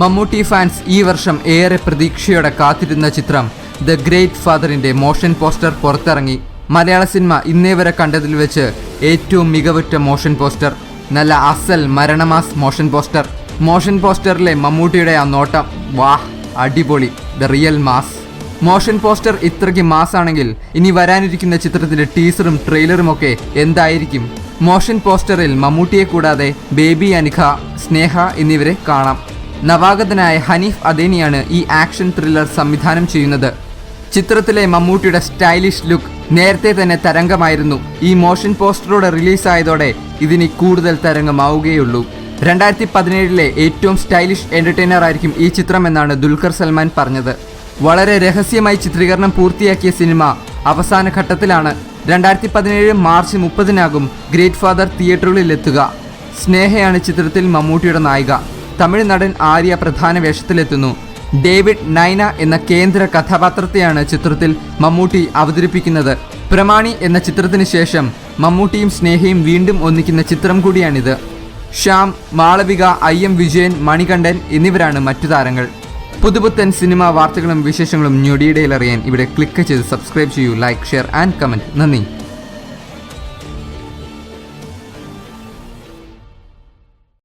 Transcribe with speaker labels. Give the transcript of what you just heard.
Speaker 1: Mammootty fans ഈ വർഷം ഏറെ പ്രതീക്ഷയോടെ കാത്തിരുന്ന ചിത്രം ദ ഗ്രേറ്റ് ഫാദറിന്റെ മോഷൻ പോസ്റ്റർ പുറത്തിറങ്ങി. മലയാള സിനിമ ഇന്നേ വരെ കണ്ടതിൽ വെച്ച് ഏറ്റവും മികവുറ്റ മോഷൻ പോസ്റ്റർ നല്ല അസൽ മരണമാസ് മോഷൻ പോസ്റ്റർ. മോഷൻ പോസ്റ്ററിലെ മമ്മൂട്ടിയുടെ ആ നോട്ടം വാഹ് അടിപൊളി the real mass. Motion poster ഇത്രയ്ക്ക് മാസ് ആണെങ്കിൽ ഇനി വരാനിരിക്കുന്ന ചിത്രത്തിന്റെ ടീസറും ട്രെയിലറും ഒക്കെ എന്തായിരിക്കും? മോഷൻ പോസ്റ്ററിൽ മമ്മൂട്ടിയെ കൂടാതെ ബേബി അനിഖ സ്നേഹ എന്നിവരെ കാണാം. നവാഗതനായ ഹനീഫ് അദേനിയാണ് ഈ ആക്ഷൻ ത്രില്ലർ സംവിധാനം ചെയ്യുന്നത്. ചിത്രത്തിലെ മമ്മൂട്ടിയുടെ സ്റ്റൈലിഷ് ലുക്ക് നേരത്തെ തന്നെ തരംഗമായിരുന്നു. ഈ മോഷൻ പോസ്റ്ററോടെ റിലീസായതോടെ ഇതിന് കൂടുതൽ തരംഗമാവുകയുള്ളൂ. രണ്ടായിരത്തി പതിനേഴിലെ ഏറ്റവും സ്റ്റൈലിഷ് എന്റർടൈനർ ആയിരിക്കും ഈ ചിത്രമെന്നാണ് ദുൽഖർ സൽമാൻ പറഞ്ഞത്. വളരെ രഹസ്യമായി ചിത്രീകരണം പൂർത്തിയാക്കിയ സിനിമ അവസാന ഘട്ടത്തിലാണ്. രണ്ടായിരത്തി പതിനേഴ് മാർച്ച് മുപ്പതിനാകും ഗ്രേറ്റ് ഫാദർ തിയേറ്ററുകളിൽ എത്തുക സ്നേഹയാണ് ചിത്രത്തിൽ മമ്മൂട്ടിയുടെ നായിക. തമിഴ് നടൻ ആര്യ പ്രധാന വേഷത്തിലെത്തുന്നു. ഡേവിഡ് നൈന എന്ന കേന്ദ്ര കഥാപാത്രത്തെയാണ് ചിത്രത്തിൽ മമ്മൂട്ടി അവതരിപ്പിക്കുന്നത്. പ്രമാണി എന്ന ചിത്രത്തിന് ശേഷം മമ്മൂട്ടിയും സ്നേഹയും വീണ്ടും ഒന്നിക്കുന്ന ചിത്രം കൂടിയാണിത്. ശ്യാം മാളവിക ഐ എം വിജയൻ മണികണ്ഠൻ എന്നിവരാണ് മറ്റു താരങ്ങൾ. പുതുപുത്തൻ സിനിമാ വാർത്തകളും വിശേഷങ്ങളും ഞൊടിയിടയിൽ അറിയാൻ ഇവിടെ ക്ലിക്ക് ചെയ്ത് സബ്സ്ക്രൈബ് ചെയ്യൂ ലൈക്ക് ഷെയർ ആൻഡ് കമന്റ്. നന്ദി.